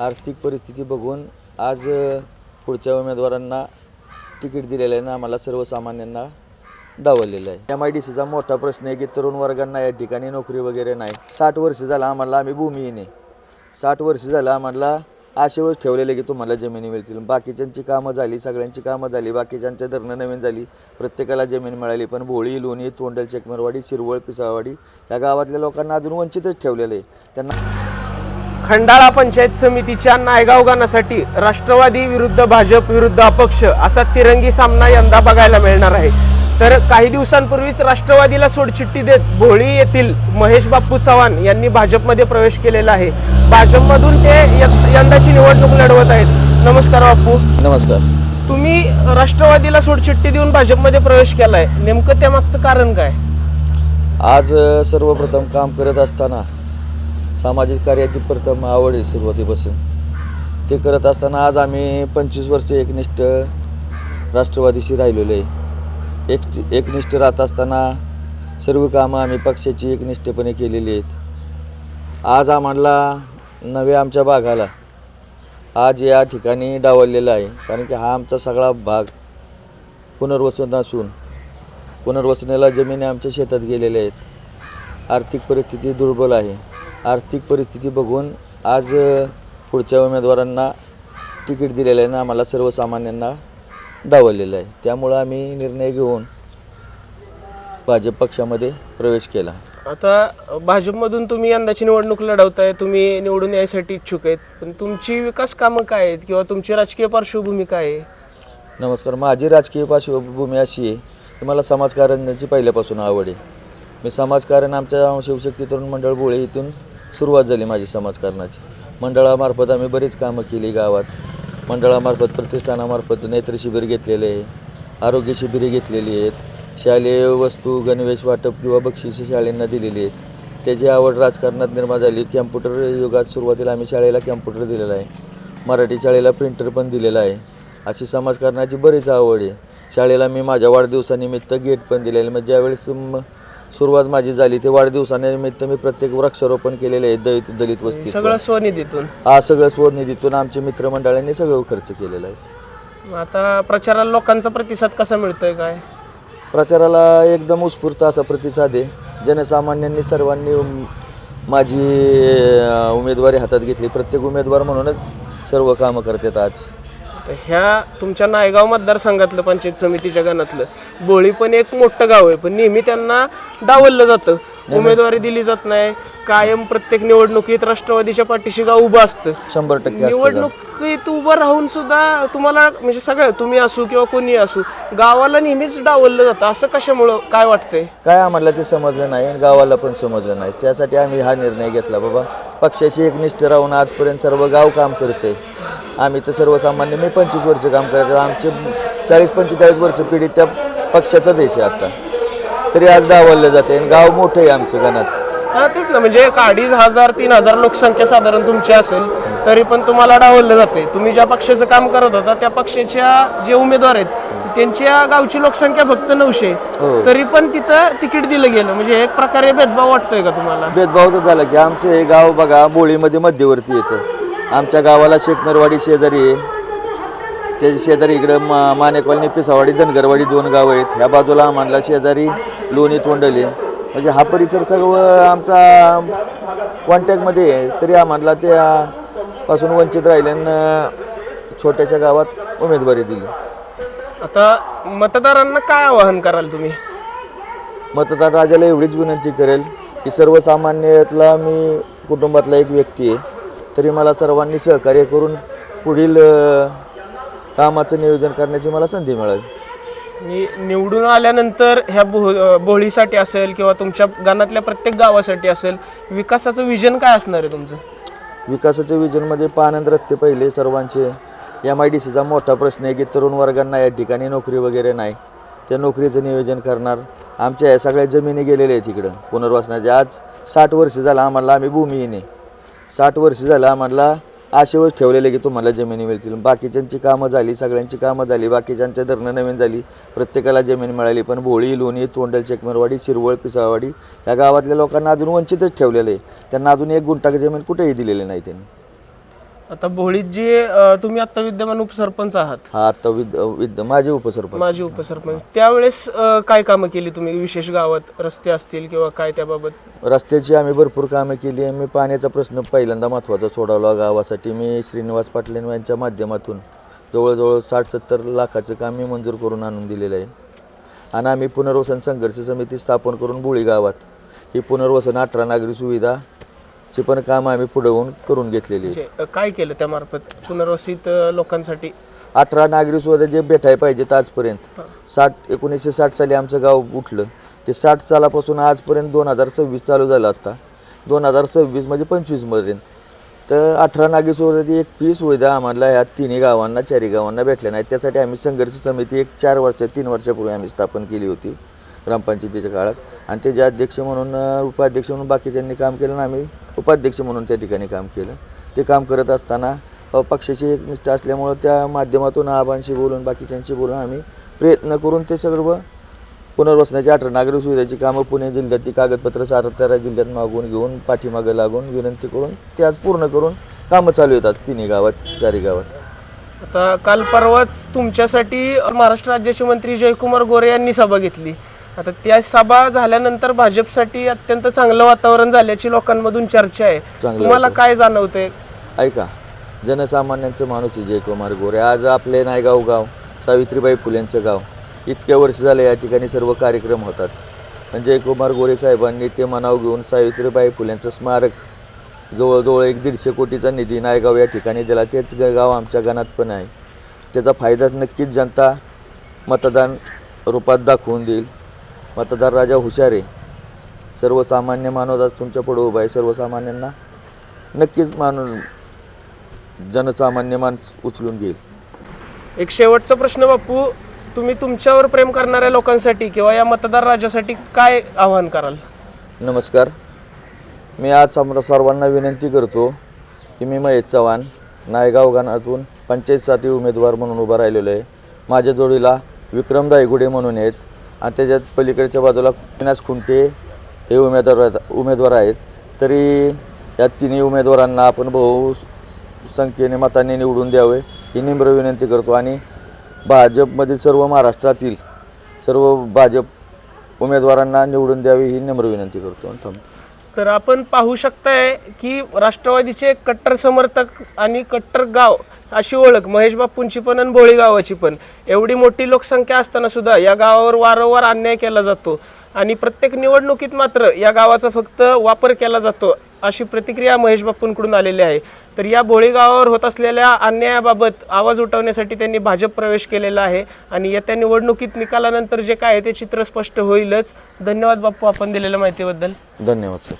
आर्थिक परिस्थिती बघून आज पुढच्या उमेदवारांना तिकीट दिलेलं आहे ना आम्हाला सर्वसामान्यांना डावललेलं आहे. एम आय डी सीचा मोठा प्रश्न आहे की तरुण वर्गांना या ठिकाणी नोकरी वगैरे नाही. साठ वर्ष झालं आम्हाला आम्ही भूमिहीन आहे साठ वर्ष झालं आम्हाला आशेवर ठेवलेले की तुम्हाला जमिनी मिळतील. बाकीच्यांची कामं झाली सगळ्यांची कामं झाली बाकीच्यांच्या धरणं नवीन झाली. प्रत्येकाला जमीन मिळाली पण भोळी लोणी तोंडल चेकमरवाडी शिरवळ पिसाळवाडी या गावातल्या लोकांना अजून वंचितच ठेवलेलं आहे. त्यांना खंडाळा पंचायत समितीच्या नायगाव गाण्यासाठी राष्ट्रवादी विरुद्ध भाजप विरुद्ध अपक्ष असा तिरंगी सामना यंदा बघायला मिळणार आहे. तर काही दिवसांपूर्वीच राष्ट्रवादीला सोडचिठ्ठी देत भोळी येथील महेश बाप्पू चव्हाण यांनी भाजपमध्ये प्रवेश केलेला आहे. भाजपमधून ते यंदाची निवडणूक लढवत आहेत. नमस्कार बाप्पू. नमस्कार. तुम्ही राष्ट्रवादीला सोडचिठ्ठी देऊन भाजपमध्ये प्रवेश केलाय. नेमकं त्यामागचं कारण काय? आज सर्वप्रथम काम करत असताना सामाजिक कार्याची प्रथम आवड आहे सुरुवातीपासून. ते करत असताना आज आम्ही पंचवीस वर्ष एकनिष्ठ राष्ट्रवादीशी राहिलेलो आहे. एक एकनिष्ठ राहत असताना सर्व कामं आम्ही पक्षाची एकनिष्ठपणे केलेली आहेत. आज आम्हाला नव्या आमच्या भागाला आज या ठिकाणी डावललेला आहे. कारण की हा आमचा सगळा भाग पुनर्वसन असून पुनर्वसनाला जमिनी आमच्या शेतात गेलेल्या आहेत. आर्थिक परिस्थिती दुर्बल आहे. आर्थिक परिस्थिती बघून आज पुढच्या उमेदवारांना तिकीट दिलेलं आहे ना आम्हाला सर्वसामान्यांना डावललेलं आहे. त्यामुळं आम्ही निर्णय घेऊन भाजप पक्षामध्ये प्रवेश केला. आता भाजपमधून तुम्ही यंदाची निवडणूक लढवताय तुम्ही निवडून यायसाठी इच्छुक आहेत. पण तुमची विकास कामं काय आहेत किंवा तुमची राजकीय पार्श्वभूमी काय आहे? नमस्कार. माझी राजकीय पार्श्वभूमी अशी आहे की मला समाजकारणाची पहिल्यापासून आवड आहे. मी समाजकारण आमच्या शिवशक्ती तरुण मंडळ बोळे इथून सुरुवात झाली माझी समाजकारणाची. मंडळामार्फत आम्ही बरीच कामं केली गावात. मंडळामार्फत प्रतिष्ठानामार्फत नेत्र शिबिर घेतलेले आहे. आरोग्य शिबिरे घेतलेली आहेत. शालेय वस्तू गणवेश वाटप किंवा बक्षिसे शाळेंना दिलेली आहेत. त्याची आवड राजकारणात निर्माण झाली. कॅम्प्युटर युगात सुरुवातीला आम्ही शाळेला कॅम्प्युटर दिलेला आहे. मराठी शाळेला प्रिंटर पण दिलेला आहे. अशी समाजकारणाची बरीच आवड आहे. शाळेला मी माझ्या वाढदिवसानिमित्त गेट पण दिलेलं मग म्हणजे ज्यावेळेस सुरुवात माझी झाली ते वाढदिवसानिमित्त मी प्रत्येक वृक्षारोपण केलेले आहे दलित दलित वस्ती. सगळं स्वनिधीतून? हा सगळं स्वनिधीतून आमच्या मित्रमंडळांनी सगळं खर्च केलेला आहे आता प्रचाराला लोकांचा प्रतिसाद कसा मिळतोय काय? प्रचाराला एकदम उत्स्फूर्त असा प्रतिसाद आहे. जनसामान्यांनी सर्वांनी उम- माझी अ, उमेदवारी हातात घेतली. प्रत्येक उमेदवार म्हणूनच सर्व कामं करतात आज. तर ह्या तुमच्या नायगाव मतदारसंघातलं पंचायत समितीच्या गणातलं बोळी पण एक मोठं गाव आहे पण नेहमी त्यांना डावललं जातं. उमेदवारी दिली जात नाही. कायम प्रत्येक निवडणुकीत राष्ट्रवादीच्या पाठीशी गाव उभं असतं. शंभर टक्के असतं? निवडणुकीत उभं राहून सुद्धा तुम्हाला म्हणजे सगळं तुम्ही असू किंवा कोणी असू गावाला नेहमीच डावललं जातं. असं कशामुळं काय वाटतंय? काय आम्हाला ते समजलं नाही आणि गावाला पण समजलं नाही. त्यासाठी आम्ही हा निर्णय घेतला. बाबा पक्षाशी एकनिष्ठ राहून आजपर्यंत सर्व गाव काम करते आम्ही तर सर्वसामान्य मी पंचवीस वर्ष काम करते आमचे चाळीस पंचेचाळीस वर्ष पिढी त्या पक्षाचा देश आहे आता. तरी आज डावललं जाते आणि गाव मोठं आहे आमचं गणात हा तेच ना म्हणजे एक अडीच हजार तीन हजार लोकसंख्या साधारण तुमची असेल तरी पण तुम्हाला डावललं जाते तुम्ही ज्या पक्षाचं काम करत होता त्या पक्षाच्या जे उमेदवार आहेत त्यांच्या गावची लोकसंख्या फक्त नऊशे हो. तरी पण तिथं तिकीट दिलं गेलं. म्हणजे एक प्रकारे भेदभाव वाटतोय का तुम्हाला? भेदभाव तर झाला की आमचं हे गाव बघा बोळीमध्ये मध्यवर्ती येतं. आमच्या गावाला शेखमेरवाडी शेजारी आहे. त्याच्या शेजारी इकडं मा माने कॉलनी पिसावाडी धनगरवाडी दोन गावं आहेत. ह्या बाजूला आम्हाला शेजारी लोणी तोंडली. म्हणजे हा परिसर सर्व आमचा कॉन्टॅक्टमध्ये आहे. तरी आम्हाला त्या पासून वंचित राहिले आणि छोट्याशा गावात उमेदवारी दिली. आता मतदारांना काय आवाहन कराल तुम्ही? मतदार राजाला एवढीच विनंती करेल की सर्वसामान्यातला मी कुटुंबातला एक व्यक्ती आहे. तरी मला सर्वांनी सहकार्य करून पुढील कामाचं नियोजन करण्याची मला संधी मिळावी नि- निवडून आल्यानंतर ह्या भो बोळीसाठी असेल किंवा तुमच्या गाणातल्या प्रत्येक गावासाठी असेल विकासाचं विजन काय असणार आहे तुमचं? विकासाच्या विजनमध्ये पानंद रस्ते पहिले सर्वांचे. एम आय डी सीचा मोठा प्रश्न आहे की तरुण वर्गांना या ठिकाणी नोकरी वगैरे नाही. त्या नोकरीचं नियोजन करणार. आमच्या या सगळ्या जमिनी गेलेल्या आहेत तिकडं पुनर्वसनाच्या आज साठ वर्ष झालं आम्हाला आम्ही भूमिहीन आहे. साठ वर्ष झालं आम्हाला आशेवर ठेवलेले की तुम्हाला जमिनी मिळतील. बाकीच्यांची कामं झाली सगळ्यांची कामं झाली बाकीच्यांच्या धरणं नवीन झाली प्रत्येकाला जमीन मिळाली. पण भोळी लोणी तोंडल चेकमरवाडी शिरवळ पिसाळवाडी या गावातल्या लोकांना अजून वंचितच ठेवलेलं आहे. त्यांना अजून एक गुंटाक जमीन कुठेही दिलेली नाही त्यांनी. आता भोळीत जे अ, तुम्ही आता विद्यमान उपसरपंच आहात. हा आत्ता विद विद माझे उपसरपंच. माजी उपसरपंच. त्यावेळेस अ, काय कामं केली तुम्ही? विशेष गावात रस्ते असतील किंवा काय त्याबाबत? रस्त्याची आम्ही भरपूर कामं केली आहे. मी पाण्याचा प्रश्न पहिल्यांदा महत्त्वाचा सोडवला गावासाठी. मी श्रीनिवास पाटील यांच्या माध्यमातून जवळजवळ साठ सत्तर लाखाचं काम मी मंजूर करून आणून दिलेलं आहे. आणि आम्ही पुनर्वसन संघर्ष समिती स्थापन करून बुळी गावात ही पुनर्वसन अठरा नागरी सुविधाची पण काम आम्ही पुढे होऊन करून घेतलेली आहे जे, अ, काय केलं त्या मार्फत पुनर्वसित अ, लोकांसाठी? अठरा नागरी सुविधा जे भेटाय पाहिजेत आजपर्यंत. साठ एकोणीसशे साठ साली आमचं गाव उठलं. ते साठ सालापासून आजपर्यंत दोन हजार सव्वीस चालू झालं आत्ता दोन हजार सव्वीस म्हणजे पंचवीसपर्यंत तर अठरा नागरी सुविधा एक फी सुविधा आम्हाला ह्या तिन्ही गावांना चारी गावांना भेटल्या नाहीत. त्यासाठी आम्ही संघर्ष समिती एक चार वर्ष तीन वर्षापूर्वी आम्ही स्थापन केली होती ग्रामपंचायतीच्या काळात. आणि त्याचे अध्यक्ष म्हणून अं, उपाध्यक्ष म्हणून बाकीच्यांनी काम केलं आणि आम्ही उपाध्यक्ष म्हणून त्या ठिकाणी काम केलं. ते काम करत असताना पक्षाची एक निष्ठा असल्यामुळं त्या माध्यमातून आबांशी बोलून बाकीच्यांशी बोलून आम्ही प्रयत्न करून ते सर्व पुनर्वसनाची अठरा नागरिक सुविधाची कामं पुणे जिल्ह्यातली कागदपत्र सातारा जिल्ह्यात मागून घेऊन पाठीमागं लागून विनंती करून ते आज पूर्ण करून कामं चालू येतात तिन्ही गावात चारी गावात. आता काल परवाच तुमच्यासाठी महाराष्ट्र राज्याचे मंत्री जयकुमार गोरे यांनी सभा घेतली. आता त्या सभा झाल्यानंतर भाजपसाठी अत्यंत चांगलं वातावरण झाल्याची लोकांमधून चर्चा आहे. चांगलं तुम्हाला काय जाणवतंय? ऐका जनसामान्यांचं माणूस आहे जयकुमार गोरे. आज आपले नायगाव गाव सावित्रीबाई फुलेंचं गाव इतक्या वर्ष झाले या ठिकाणी सर्व कार्यक्रम होतात. आणि जयकुमार गोरे साहेबांनी ते मनाव घेऊन सावित्रीबाई फुलेंचं स्मारक जवळजवळ एक दीडशे कोटीचा निधी नायगाव या ठिकाणी दिला. तेच ग- गाव आमच्या गाणात पण आहे. त्याचा फायदा नक्कीच जनता मतदान रूपात दाखवून देईल. मतदार राजा हुशार सर्वसामान्य मानव आज तुमच्यापुढे उभा आहे. सर्वसामान्यांना नक्कीच मानून जनसामान्य माणूस उचलून घेईल. एक शेवटचा प्रश्न बापू तुम्ही तुमच्यावर प्रेम करणाऱ्या लोकांसाठी किंवा या मतदार राजासाठी काय आवाहन कराल? नमस्कार. मी आज समोर सर्वांना विनंती करतो की मी महेश चव्हाण नायगाव गाणातून पंचायत साथी उमेदवार म्हणून उभा राहिलेलो आहे. माझ्या जोडीला विक्रम दायगुडे म्हणून आहेत. आणि त्याच्यात पलीकडच्या बाजूला विनाश खुंटे हे उमेदवार आहेत उमेदवार आहेत. तरी या तिन्ही उमेदवारांना आपण बहु संख्येने मतांनी निवडून द्यावे ही निम्र विनंती करतो. आणि भाजपमधील सर्व महाराष्ट्रातील सर्व भाजप उमेदवारांना निवडून द्यावी ही नम्र विनंती करतो. आणि थांबतो तर आपण पाहू शकताय की राष्ट्रवादीचे कट्टर समर्थक आणि कट्टर गाव अशी ओळख महेश बापूंची पण आणि भोळी गावाची पण. एवढी मोठी लोकसंख्या असताना सुद्धा या गावावर वारंवार अन्याय केला जातो. आणि प्रत्येक निवडणुकीत मात्र या गावाचा फक्त वापर केला जातो अशी प्रतिक्रिया महेश बाप्पूंकडून आलेली आहे. तर या भोळीगावावर होत असलेल्या अन्यायाबाबत आवाज उठवण्यासाठी त्यांनी भाजप प्रवेश केलेला आहे आणि येत्या निवडणुकीत निकालानंतर जे काय आहे ते चित्र स्पष्ट होईलच. धन्यवाद बाप्पू आपण दिलेल्या माहितीबद्दल. धन्यवाद सर.